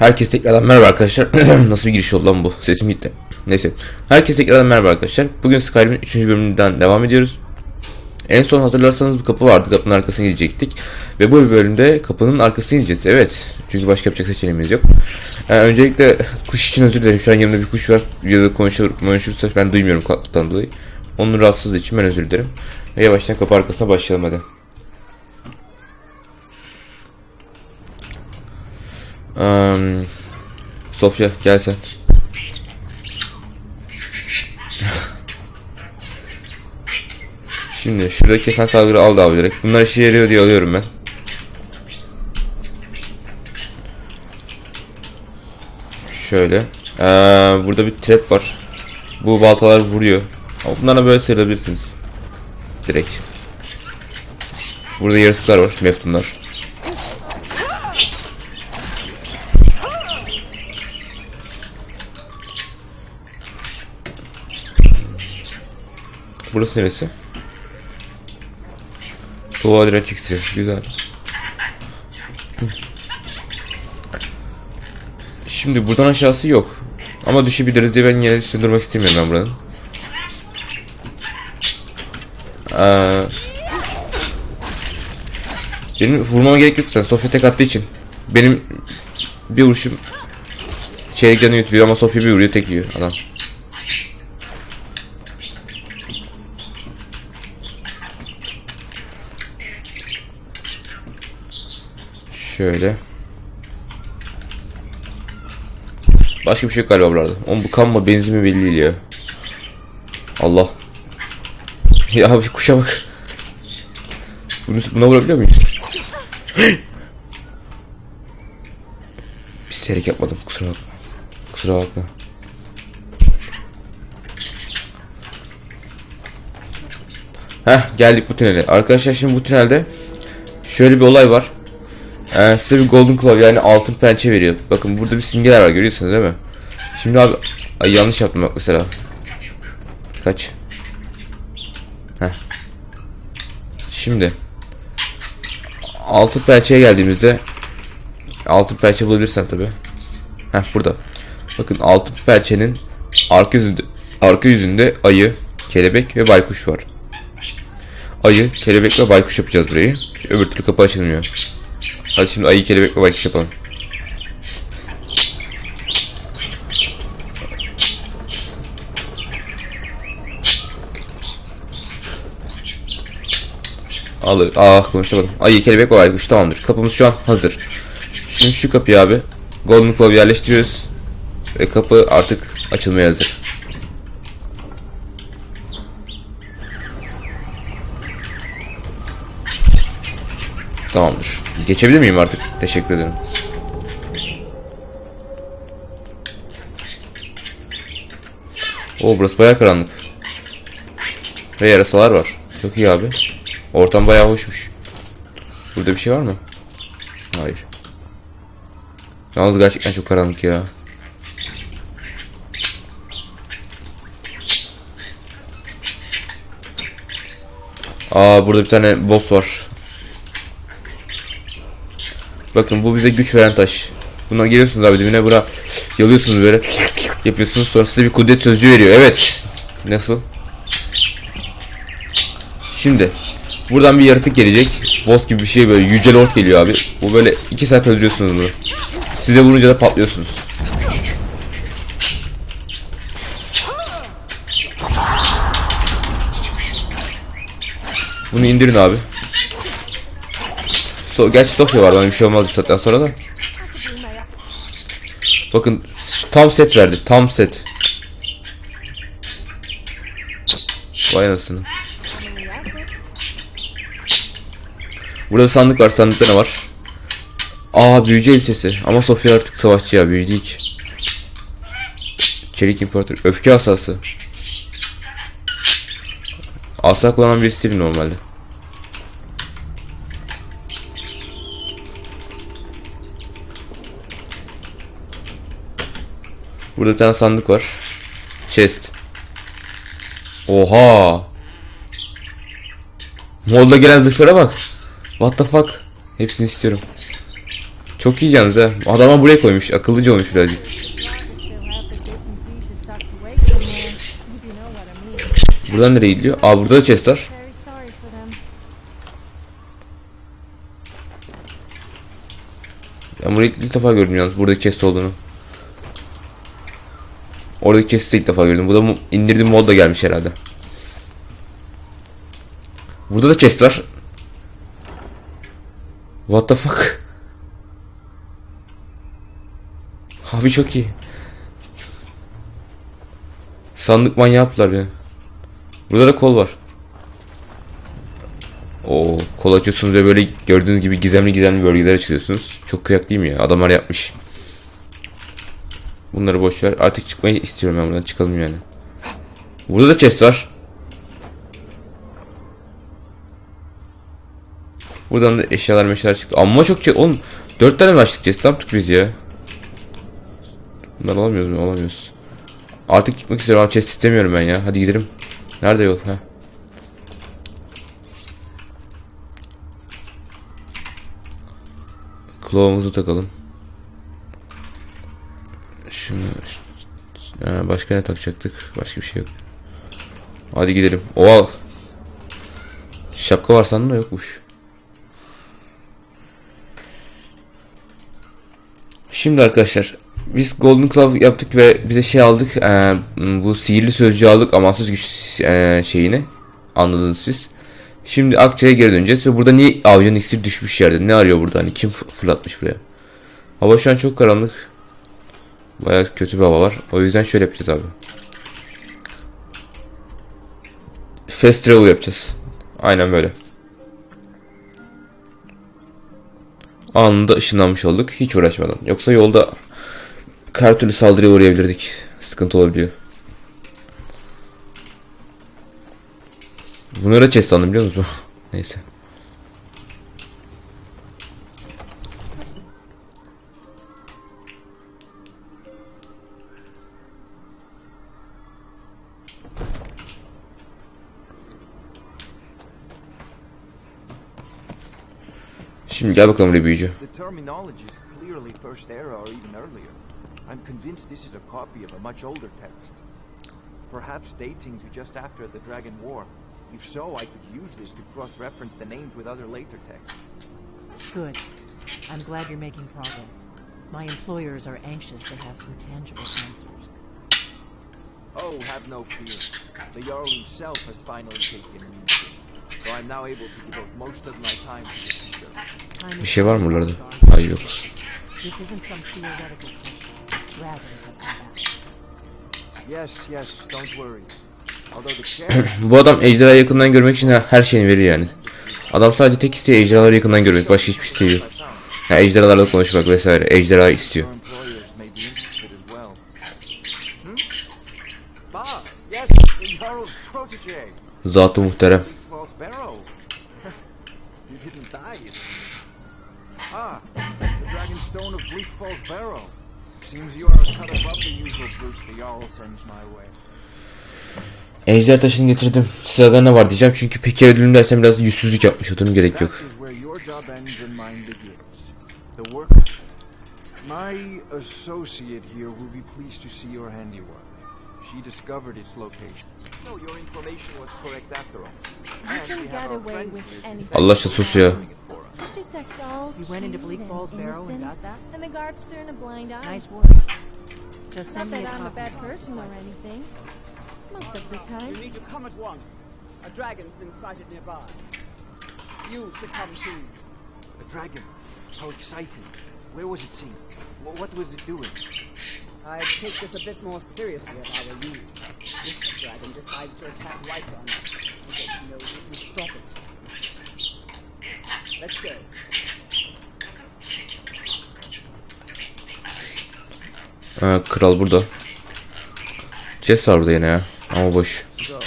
Herkese tekrardan merhaba arkadaşlar. Nasıl bir giriş oldu lan bu? Sesim gitti. Neyse. Herkese tekrardan merhaba arkadaşlar. Bugün Skyrim'in 3. bölümünden devam ediyoruz. En son hatırlarsanız bir kapı vardı. Kapının arkasına gidecektik. Ve bu bölümde kapının arkasına gideceğiz. Evet. Çünkü başka yapacak seçeneğimiz yok. Ee, öncelikle kuş için özür dilerim. Şu an yanımda bir kuş var. Videoda konuşur, konuşursa ben duymuyorum kulaklıktan dolayı. Onun rahatsızlığı için ben özür dilerim. Ve yavaştan kapı arkasına başlayalım hadi. Um, Sofya gel sen. Şimdi şuradaki kefen saldırı al da abi direkt. Bunlar işe yarıyor diye alıyorum ben. Şöyle. Ee, burada bir trap var. Bu baltalar vuruyor. Ama bunlarla böyle sayılabilirsiniz. Direkt. Burada yaratıklar var. Meftunlar. Burası neresi? Tuğla direnç iksiri. Güzel. Şimdi buradan aşağısı yok. Ama düşebiliriz diye ben yine de durmak istemiyorum ben buranın. Ee, benim vurmama gerek yok sen Sofya tek attığı için. Benim bir vuruşum çeyrek canı götürüyor ama Sofya bir vuruyor tek yiyor adam. Şöyle. Başka bir şey yok galiba buralarda. Oğlum bu kan mı benzin mi belli değil ya. Allah. Ya abi kuşa bak. Bunu, buna vurabiliyor muyuz? İsteyerek yapmadım kusura bakma. Kusura bakma. Heh geldik bu tünele. Arkadaşlar şimdi bu tünelde şöyle bir olay var. Ee, size bir golden claw yani altın pençe veriyor. Bakın burada bir simgeler var görüyorsunuz değil mi? Şimdi abi ay yanlış yaptım bak mesela. Kaç? Heh. Şimdi altın pençeye geldiğimizde altın pençe bulabilirsen tabi. Heh burada. Bakın altın pençenin arka yüzünde arka yüzünde ayı, kelebek ve baykuş var. Ayı, kelebek ve baykuş yapacağız burayı. Öbür türlü kapı açılmıyor. Hadi şimdi ayı kelebek ve baykuş yapalım. Al, ah konuşamadım. Ayı kelebek ve baykuş tamamdır. Kapımız şu an hazır. Şimdi şu kapıyı abi Golden Claw yerleştiriyoruz. Ve kapı artık açılmaya hazır. Tamamdır. Geçebilir miyim artık? Teşekkür ederim. Oo burası bayağı karanlık. Ve yarasalar var. Çok iyi abi. Ortam bayağı hoşmuş. Burada bir şey var mı? Hayır. Yalnız gerçekten çok karanlık ya. Aa burada bir tane boss var. Bakın bu bize güç veren taş. Buna geliyorsunuz abi dibine bura yalıyorsunuz böyle yapıyorsunuz sonra size bir kudret sözcüğü veriyor. Evet. Nasıl? Şimdi buradan bir yaratık gelecek. Boss gibi bir şey böyle yüce lord geliyor abi. Bu böyle 2 saat öldürüyorsunuz bunu. Size vurunca da patlıyorsunuz. Bunu indirin abi. So Gerçi Sofya var bana bir şey olmaz bu saatten sonra da. Bakın tam set verdi tam set. Vay anasını. Burada bir sandık var sandıkta ne var? Aa büyücü elbisesi ama Sofya artık savaşçı ya büyücü ki. Çelik imparator öfke asası. Asa kullanan birisi değil normalde. Burada bir tane sandık var. Chest. Oha. Modda gelen zırhlara bak. What the fuck. Hepsini istiyorum. Çok iyi yalnız ha. Adama buraya koymuş. Akıllıca olmuş birazcık. Buradan nereye gidiyor? Aa burada da chest var. Ben burayı ilk defa gördüm yalnız. Buradaki chest olduğunu. Oradaki de ilk defa gördüm. Bu da indirdiğim mod da gelmiş herhalde. Burada da chest var. What the fuck? Abi çok iyi. Sandık manyağı yaptılar beni. Burada da kol var. O kol açıyorsunuz ve böyle gördüğünüz gibi gizemli gizemli bölgeler açıyorsunuz. Çok kıyak değil mi ya? Adamlar yapmış. Bunları boş ver. Artık çıkmayı istiyorum ben buradan. Çıkalım yani. Burada da chest var. Buradan da eşyalar meşyalar çıktı. Amma çok chest. Oğlum 4 tane mi açtık chest? Ne yaptık biz ya? Bunları alamıyoruz mu? Alamıyoruz. Artık gitmek istiyorum. Abi chest istemiyorum ben ya. Hadi gidelim. Nerede yol? Ha. Klovumuzu takalım. Şunu Ha, başka ne takacaktık? Başka bir şey yok. Hadi gidelim. Oha. Şapka var sandım da yokmuş. Şimdi arkadaşlar biz Golden Glove yaptık ve bize şey aldık. eee, bu sihirli sözcüğü aldık amansız güç eee, şeyini. Anladınız siz. Şimdi Akça'ya geri döneceğiz ve burada niye avcının iksiri düşmüş yerde? Ne arıyor burada? Hani kim fırlatmış buraya? Hava şu an çok karanlık. Bayağı kötü bir hava var. O yüzden şöyle yapacağız abi. Fast travel yapacağız. Aynen böyle. Anında ışınlanmış olduk. Hiç uğraşmadan. Yoksa yolda her türlü saldırıya uğrayabilirdik. Sıkıntı olabiliyor. Bunları chest sandım biliyor musun? Neyse. Şimdi gel bakalım buraya büyücü. The terminology is clearly First Era or even earlier. I'm convinced this is a copy of a much older text. Perhaps dating to just after the Dragon War. If so, I could use this to cross-reference the names with other later texts. Good. I'm glad you're making progress. My employers are anxious to have some tangible answers. Oh, have no fear. The Jarl himself has finally taken me. So I'm now able to devote most of my time to this. Time Bir şey var mı buralarda? Hayır yok. Bu adam ejderhayı yakından görmek için her şeyini veriyor yani. Adam sadece tek isteği ejderhaları yakından görmek. Başka hiçbir isteği yok. Yani ejderhalarla konuşmak vesaire. Ejderha istiyor. Your employers may be interested as well. Hmm? Ah, yes, the Jarl's protege. Zatı muhterem. False Barrow. Seems. Ah, the Dragon Stone of Bleak Falls Barrow. Seems you are a cut above the usual brutes the Jarl sends my way. Ejder taşını getirdim. Sırada ne var diyeceğim çünkü peki ödülüm dersem biraz yüzsüzlük yapmış olduğum gerek yok. My associate here will be pleased to see your handiwork. She discovered its location. So your information was correct after all. And can get away with anything. Allah you aşkına for sus ya. doing it for us. It's just act all You went into cute Bleak and Falls Barrow and innocent, got that? And the guards turn a blind eye. Nice work. Just Not send me that a I'm a bad person or anything. Most of the time. You need to come at once. A dragon's been sighted nearby. You should come too. A dragon. How exciting. Where was it seen? What was it doing? I'd take this a bit more seriously if I were you. The dragon decides to attack Whiterun, nobody knows who can stop it. Let's go. Ha, kral burada. Chest var burada yine ya. Ama boş. So,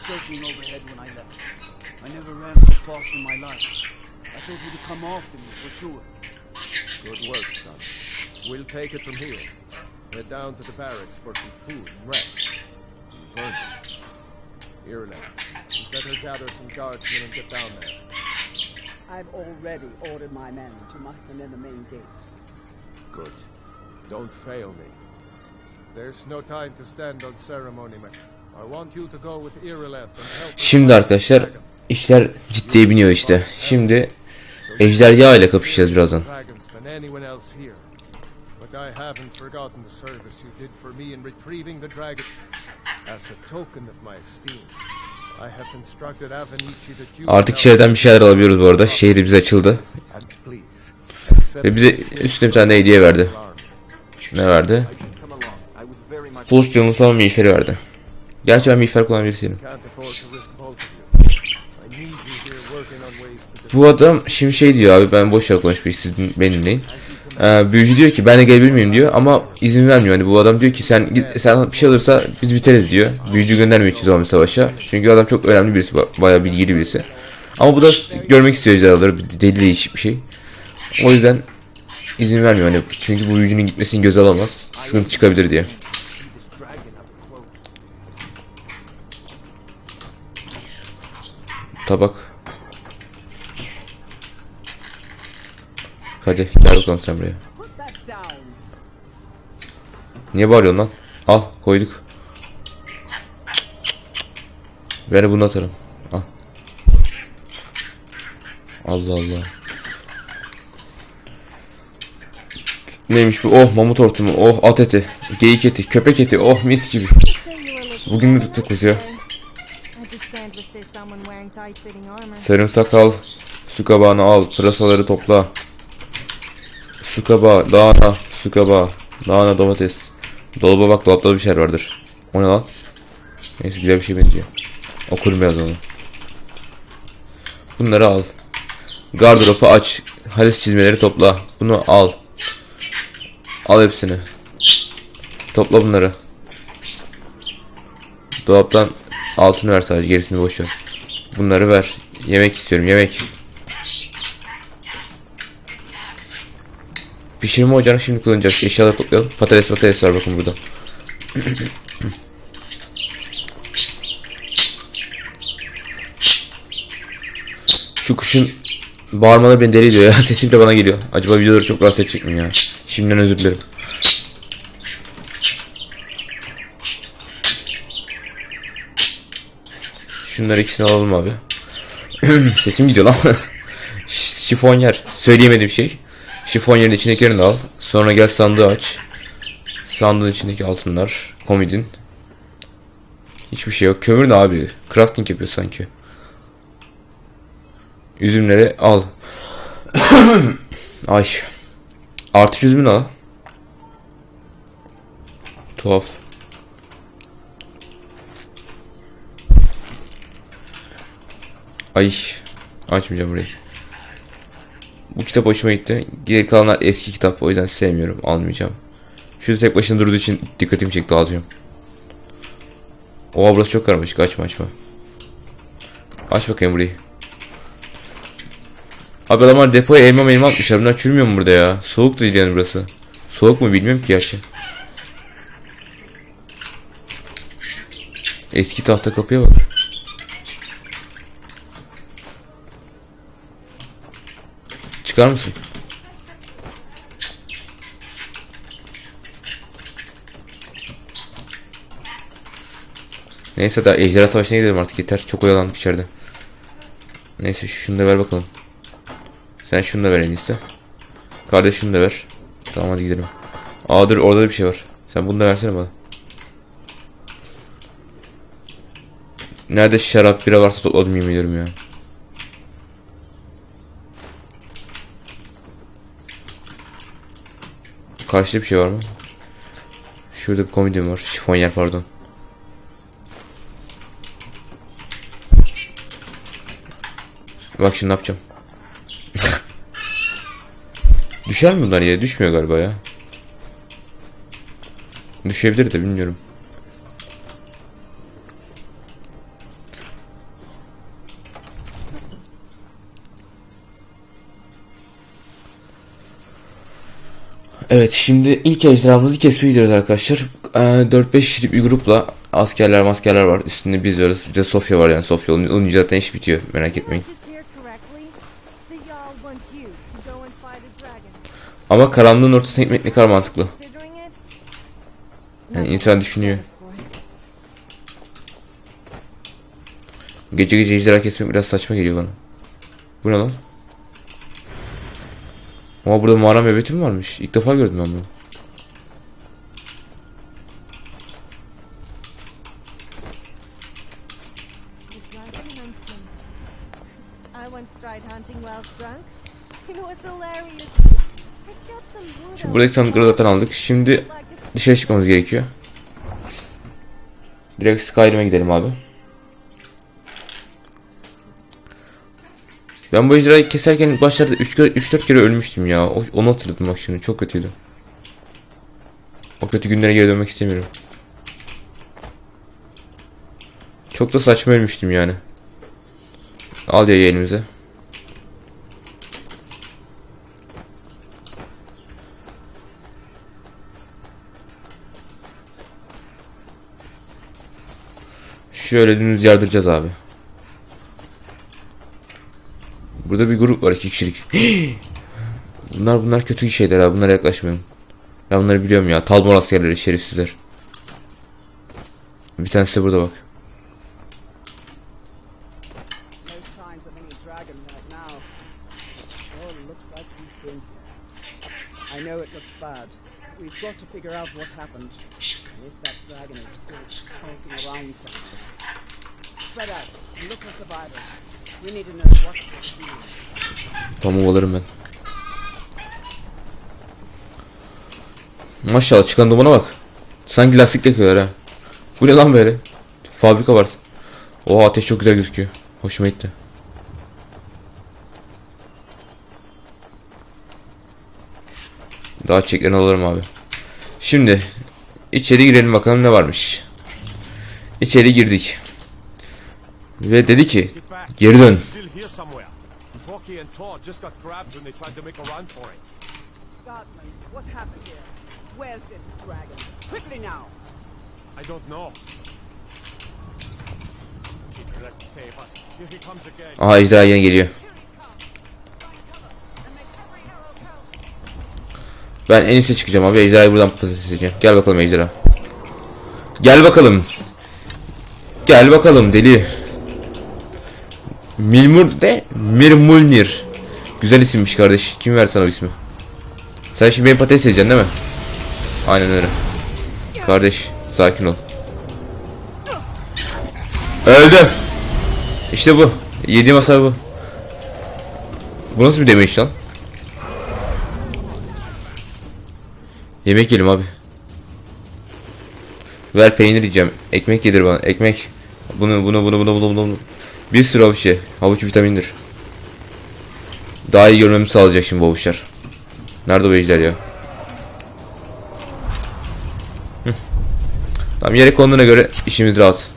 circling overhead when I left. I never ran so fast in my life. I thought you'd come after me for sure. Good work, son. We'll take it from here. Head down to the barracks for some food and rest. You've earned it. Ireland, you better gather some guardsmen and get down there. I've already ordered my men to muster near the main gate. Good. Don't fail me. There's no time to stand on ceremony, man. Şimdi arkadaşlar işler ciddiye biniyor işte. Şimdi ejderha ile kapışacağız birazdan. Artık şehirden bir şeyler alabiliyoruz bu arada. Şehri bize açıldı. Ve bize üstüne bir tane hediye verdi. Ne verdi? Much. Pulstion'un son miğferi verdi. Gerçi ben miğfer kullanan birisiyim. Bu adam şimdi şey diyor abi ben boş yere konuşmayayım siz beni. Ee, büyücü diyor ki ben de gelebilir miyim diyor ama izin vermiyor. Hani bu adam diyor ki sen sen bir şey olursa biz biteriz diyor. Büyücü göndermiyor hiç zombi savaşa. Çünkü adam çok önemli birisi ba- bayağı bilgili birisi. Ama bu da görmek istiyor ejderhaları deli değişik bir şey. O yüzden izin vermiyor hani çünkü bu büyücünün gitmesini göze alamaz. Sıkıntı çıkabilir diye. See this dragon up close. Tabak. Hadi gel bakalım sen buraya. Niye bağırıyorsun lan? Al koyduk. Ver bunu atarım. Al. Allah Allah. Neymiş bu? Oh mamut hortumu. Oh at eti. Geyik eti. Köpek eti. Oh mis gibi. Bugün de tuttuk ya. Sarımsak al. Su kabağını al. Pırasaları topla. Su kabağı. Lahana. Su kabağı. Lahana domates. Dolaba bak dolapta bir şeyler vardır. O ne lan? Neyse güzel bir şey benziyor. Okurum biraz onu. Bunları al. Gardıropu aç. Halis çizmeleri topla. Bunu al. Al hepsini. Topla bunları. Dolaptan altını ver sadece gerisini boş ver. Bunları ver. Yemek istiyorum yemek. Pişirme ocağını şimdi kullanacağız. Eşyaları toplayalım. Patates patates var bakın burada. Şu kuşun bağırmaları beni deli ediyor ya. Sesim de bana geliyor. Acaba videoları çok rahatsız edecek miyim ya? Şimdiden özür dilerim. Şunları ikisini alalım abi. Sesim gidiyor lan. Şifonyer. Söyleyemediğim şey. Şifonyerin içindekilerini de al. Sonra gel sandığı aç. Sandığın içindeki altınlar. Komodin. Hiçbir şey yok. Kömür ne abi? Crafting yapıyor sanki. Üzümleri al. Ay. Artı üzümünü al. Tuhaf. Ay. Açmayacağım burayı. Bu kitap hoşuma gitti. Geri kalanlar eski kitap o yüzden sevmiyorum. Almayacağım. Şu tek başına durduğu için dikkatimi çekti alacağım. Oha burası çok karmaşık. Açma açma. Aç bakayım burayı. Abi adamlar depoya elma elma atmışlar. Bunlar çürümüyor mu burada ya? Soğuk değil yani burası. Soğuk mu bilmiyorum ki gerçi. Eski tahta kapıya bak. Çıkar mısın? Neyse daha ejderha savaşına gidelim artık yeter. Çok oyalandık içeride. Neyse şunu da ver bakalım. Sen şunu da ver en iyisi. Kardeş şunu da ver. Tamam hadi gidelim. Aa dur orada da bir şey var. Sen bunu da versene bana. Nerede şarap bira varsa topladım yemin ediyorum ya. Karşıda bir şey var mı? Şurada bir komedyen var. Şifonyer pardon. Bak şimdi ne yapacağım. Düşer mi bunlar ya? Düşmüyor galiba ya. Düşebilir de bilmiyorum. Evet şimdi ilk ejderhamızı kesmeye gidiyoruz arkadaşlar. Ee, 4-5 kişilik bir grupla askerler maskerler var. Üstünde biz varız. Bir de Sofya var yani Sofya olunca olunca zaten iş bitiyor. Merak etmeyin. Ama karanlığın ortasına gitmek ne kadar mantıklı. Yani insan düşünüyor. Gece gece ejderha kesmek biraz saçma geliyor bana. Bu ne lan? Ama burada mağara mebeti mi varmış? İlk defa gördüm ben bunu. Out buradaki sandıkları zaten aldık. Şimdi dışarı çıkmamız gerekiyor. Direkt Skyrim'e gidelim abi. Ben bu ejderhayı keserken başlarda 3-4 kere ölmüştüm ya. Onu hatırladım bak şimdi. Çok kötüydü. O kötü günlere geri dönmek istemiyorum. Çok da saçma ölmüştüm yani. Al ya elimize. Şöyle dümdüz yardıracağız abi. Burada bir grup var iki kişilik. bunlar bunlar kötü şeyler abi. Bunlara yaklaşmayın. Ben bunları biliyorum ya. Talmor askerleri şerifsizler. Bir tanesi de burada bak. Spread out look for survivors. Tamam olarım ben. Maşallah çıkan dumana bak. Sanki lastik yakıyorlar ha. Bu ne lan böyle? Fabrika var. Oha ateş çok güzel gözüküyor. Hoşuma gitti. Daha çiçeklerini alırım abi. Şimdi içeri girelim bakalım ne varmış. İçeri girdik. Ve dedi ki geri dön. I don't. Aha ejderha yine geliyor. Ben en üste çıkacağım abi. Ejderhayı buradan patates edeceğim. Gel bakalım ejderha. Gel bakalım. Gel bakalım deli. Milmur de Mirmulnir. Güzel isimmiş kardeş. Kim verdi sana o ismi? Sen şimdi beni patates edeceksin değil mi? Aynen öyle. Kardeş sakin ol. Öldü. İşte bu. Yediğim hasar bu. Bu nasıl bir demeç lan? Yemek yiyelim abi. Ver peynir yiyeceğim. Ekmek yedir bana. Ekmek. Bunu bunu bunu bunu bunu bunu. Bir sürü havuç ye. Havuç vitamindir. Daha iyi görmemi sağlayacak şimdi bu havuçlar. Nerede bu ejder ya? Hı. Tamam yere konduğuna göre işimiz rahat.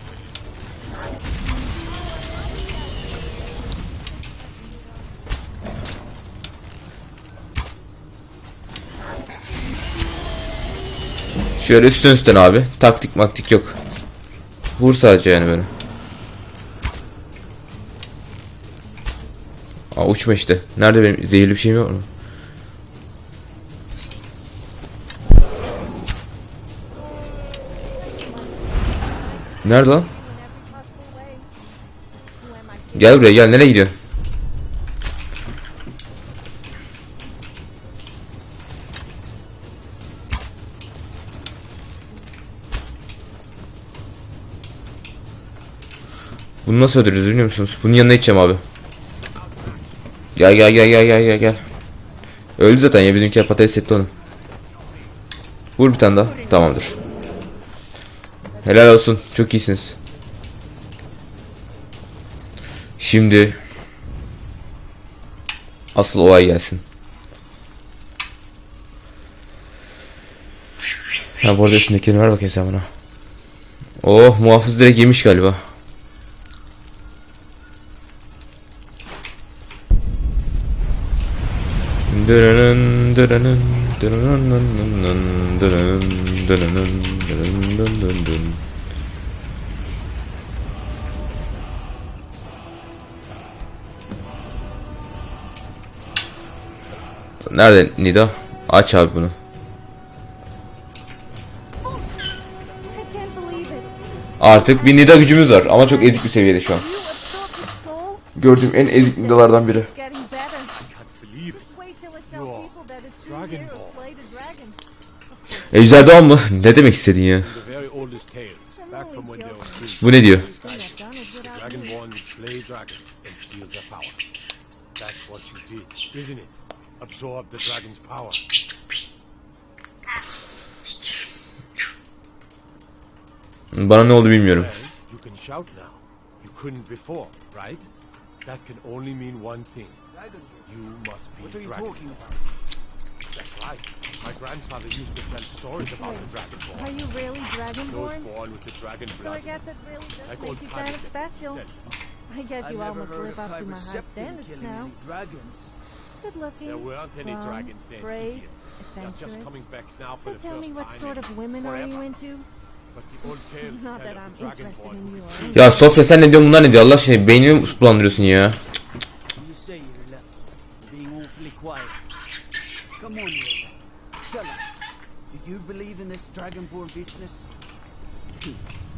Şöyle üstten üstten abi. Taktik maktik yok. Vur sadece yani böyle. Aa uçma işte. Nerede benim zehirli bir şeyim yok mu? Nerede lan? Gel buraya gel. Nereye gidiyorsun? Bunu nasıl öldürürüz biliyor musunuz? Bunun yanına gideceğim abi. Gel gel gel gel gel gel. Öldü zaten ya bizimkiler patates etti onu. Vur bir tane daha. Tamamdır. Helal olsun. Çok iyisiniz. Şimdi asıl olay gelsin. Ha bu arada üstündekileri ver bakayım sen bana. Oh muhafız direkt yemiş galiba. Dırının dırının Nerede Nida? Aç abi bunu. Artık bir Nida gücümüz var ama çok ezik bir seviyede şu an. Gördüğüm en ezik Nida'lardan biri. What you did, isn't it? Absorb the dragon's power. Bana ne oldu bilmiyorum. That can only mean one thing. You must be you dragon. Right. My grandfather used to tell stories about the dragonborn. Are you really Those dragonborn? born with the dragon So I blood. guess it really does Like make you kind of special. said. I guess you never almost live up to my high standards now. dragons. Good looking, There weren't any strong, dragons then, brave. They're just adventurous. coming back now for So the tell first me what time sort of women are you forever. into? Who you. became Ya Sofya sen ne diyorsun bunlar ne diyor? Allah aşkına beynimi bulandırıyorsun ya. Come on, Yoda. Tell us. Do you believe in this Dragonborn business? Hmm.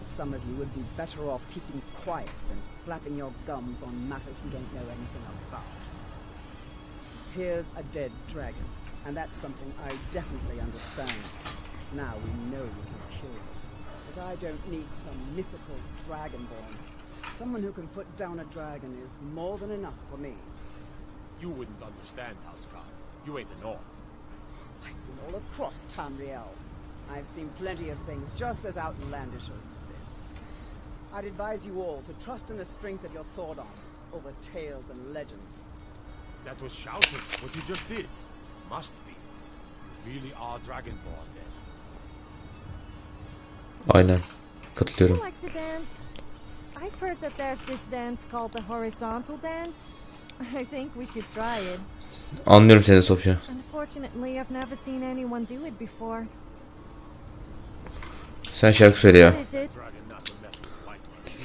Some of you would be better off keeping quiet than flapping your gums on matters you don't know anything about. Here's a dead dragon, and that's something I definitely understand. Now we know you can kill it. But I don't need some mythical dragonborn. Someone who can put down a dragon is more than enough for me. You wouldn't understand, Houseguard. You ain't an orc. I've been all across Tamriel. I've seen plenty of things just as outlandish as this. I'd advise you all to trust in the strength of your sword arm over tales and legends. That was shouting, what you just did. Must be. You really are Dragonborn then. Aynen. You Katılıyorum. like to dance? I've heard that there's this dance called the horizontal dance. I think we should try it. Anlıyorum seni Sofya. Unfortunately, I've never seen anyone do it before. Sen şarkı söyle ya. What is it?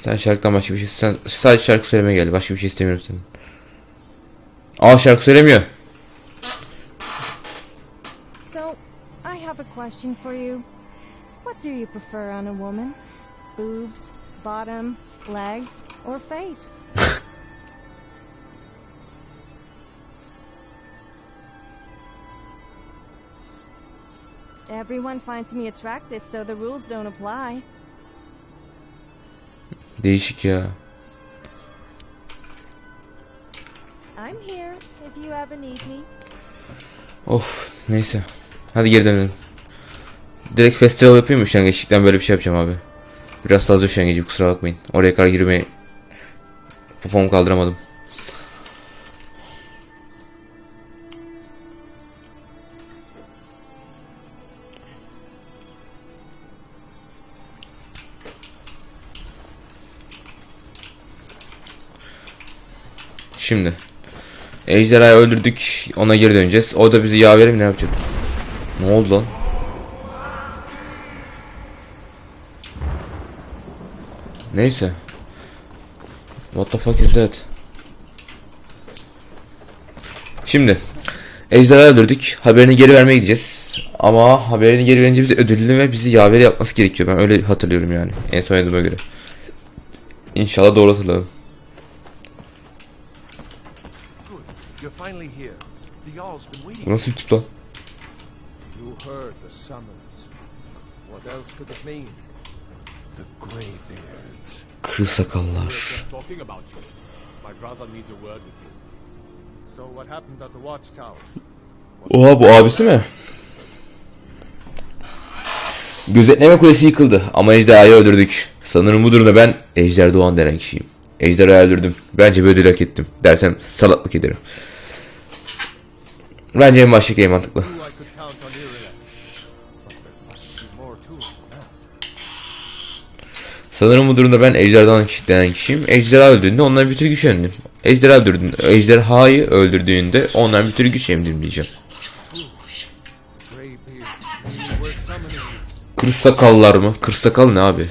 Sen şarkıdan başka bir şey... Sen sadece şarkı söylemeye gel. Başka bir şey istemiyorum senin. Aa şarkı söylemiyor. So, I have a question for you. What do you prefer on a woman? Boobs, bottom, legs, or face? Everyone finds me attractive, so the rules don't apply. Değişik ya. I'm here if you ever need me. Of neyse. Hadi geri dönelim. Direkt festival yapayım mı? Üşengeçlikten böyle bir şey yapacağım abi. Biraz fazla üşengecim kusura bakmayın. Oraya kadar girmeye popomu kaldıramadım. Şimdi Ejderhayı öldürdük. Ona geri döneceğiz. O da bizi yaverim ne yapacak? Ne oldu lan? Neyse. What the fuck is that? Şimdi Ejderhayı öldürdük. Haberini geri vermeye gideceğiz. Ama haberini geri verince bize ödüllü ve bizi yaveri yapması gerekiyor. Ben öyle hatırlıyorum yani. En son göre. İnşallah doğru hatırladım. Good. You're finally here. The Jarl's been waiting. Bu nasıl bir tip lan? You heard the summons. What else could it mean? The Greybeards. Kır sakallar. Talking about you. My brother needs a word with you. So what happened at the watchtower? Oha bu abisi mi? Gözetleme kulesi yıkıldı ama ejderhayı öldürdük. Sanırım bu durumda ben Ejder Doğan denen kişiyim. Ejderhayı öldürdüm. Bence bir ödül hak ettim. Dersem salaklık ederim. Bence en baştaki en mantıklı. Sanırım bu durumda ben ejderhadan denen kişiyim. Ejderha öldüğünde onlar bir tür güç emdim. Ejderha öldürdüğünde, ejderhayı öldürdüğünde onlar bir tür güç emdim diyeceğim. Kırsakallar mı? Kırsakal ne abi?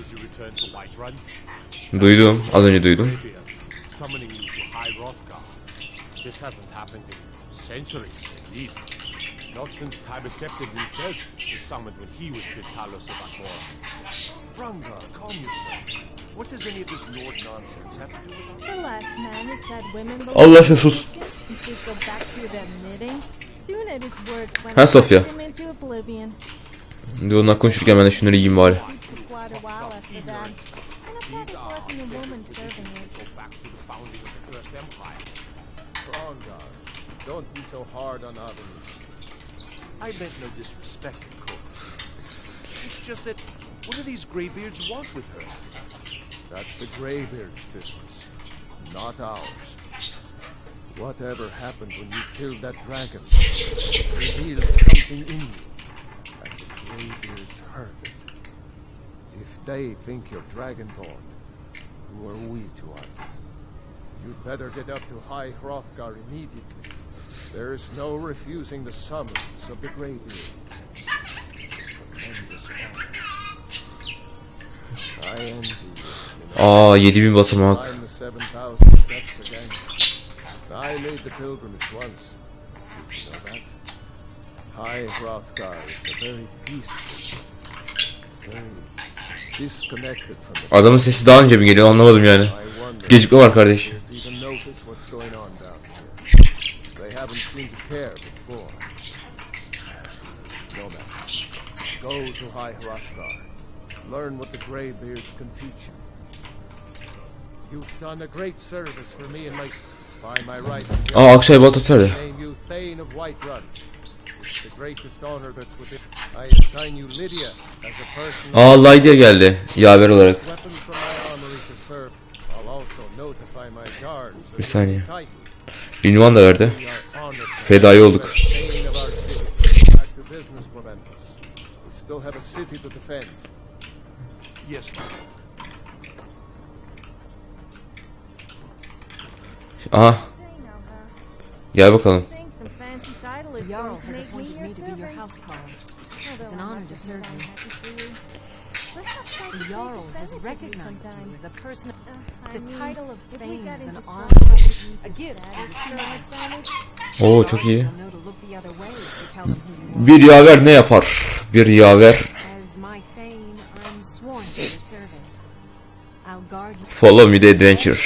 As you return to Whiterun. Duydum. Az önce duydum. This hasn't happened in centuries, at least. Not since Tiber Septim himself was summoned when he was still Talos of Akmor. Brungar, calm yourself. What does any of this Nord nonsense have to do with The last man who said women Allah aşkına sus. Go back to their knitting. Soon at his words went Ha, Sofya. him into oblivion. Şimdi onlar konuşurken ben de şunları yiyeyim bari. İt it. To don't be so hard on Avenis. I meant no disrespect, of course. It's just that, what do these Greybeards want with her? That's the Greybeard's business, not ours. Whatever happened when you killed that dragon revealed something in you, and the Greybeards heard it. If they think you're Dragonborn, who are we to argue? You'd better get up to High Hrothgar immediately. There's no refusing the summons of the Greybeards. Aa 7000 basamak. Climb the 7,000 steps again. I made the pilgrimage once. You know that? High Hrothgar is a very peaceful. Very disconnected from Adamın sesi daha önce mi geliyor anlamadım yani. Gecikme var kardeş. Haven't seemed to care before. No matter. Go to High Hrothgar. Learn what the Greybeards can teach you. You've done a great service for me and my... By my right, Aa Akşay baltası nerede? name you Thane of Whiterun. It's the greatest honor that's within. I assign you Lydia as a person... Aa Lydia geldi. Yaver olarak. Bir saniye. Ünvan da verdi. Fedai olduk. Aha gel bakalım. Jarl has appointed me to be your housecarl. Although It's an honor to serve you. Jarl has recognized you sometime. as a person. Uh, I The mean, title of Thane is an honor, a gift service. Oo çok iyi. Bir yaver ne yapar? Bir yaver follow me the adventure.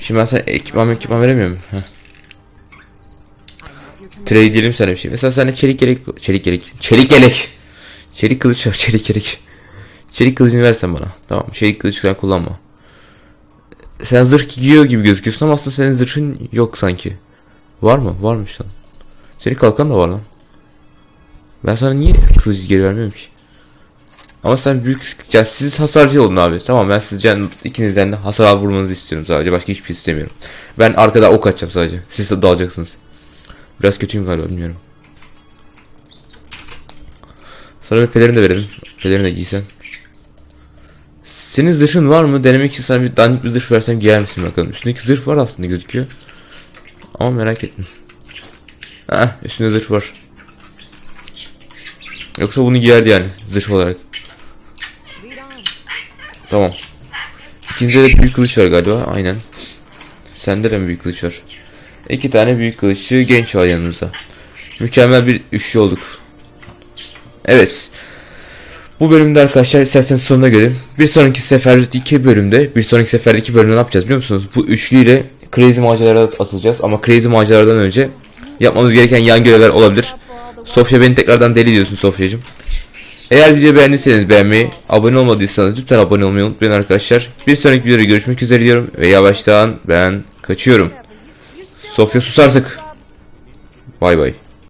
Şimdi ben sana ekipman ekipman veremiyor muyum? Heh. Trade diyelim sana bir şey. Mesela sana çelik yelek, çelik yelek, çelik yelek. Çelik kılıç var, çelik yelek. Çelik kılıcını versen bana. Tamam, çelik kılıç falan kullanma. Sen zırh giyiyor gibi gözüküyorsun ama aslında senin zırhın yok sanki. Var mı? Varmış lan. Senin kalkan da var lan. Ben sana niye kılıcı geri vermiyorum ki? Ama sen büyük ya siz hasarcı olun abi. Tamam ben sizden ikinizden de hasar vurmanızı istiyorum sadece. Başka hiçbir şey istemiyorum. Ben arkada ok atacağım sadece. Siz dalacaksınız. Biraz kötüyüm galiba bilmiyorum. Sana bir pelerin de verelim. Pelerin de giysen. Senin zırhın var mı? Denemek için sana bir dandik bir zırh versem giyer misin bakalım. Üstündeki zırh var aslında gözüküyor. Ama merak ettim. Heh üstünde zırh var. Yoksa bunu giyerdi yani zırh olarak. Tamam. İkinizde de büyük kılıç var galiba. Aynen. Sende de mi büyük kılıç var? İki tane büyük kılıççı genç var yanımızda. Mükemmel bir üçlü olduk. Evet. Bu bölümde arkadaşlar isterseniz sonuna gelelim. Bir sonraki seferdeki bölümde, bir sonraki seferdeki bölümde ne yapacağız biliyor musunuz? Bu üçlüyle Crazy maceralara atılacağız ama Crazy maceralardan önce yapmamız gereken yan görevler olabilir. Sofya beni tekrardan deli diyorsun Sofyacığım. Eğer videoyu beğendiyseniz beğenmeyi, abone olmadıysanız lütfen abone olmayı unutmayın arkadaşlar. Bir sonraki videoda görüşmek üzere diyorum ve yavaştan ben kaçıyorum. Sofya sus artık. Bay bay.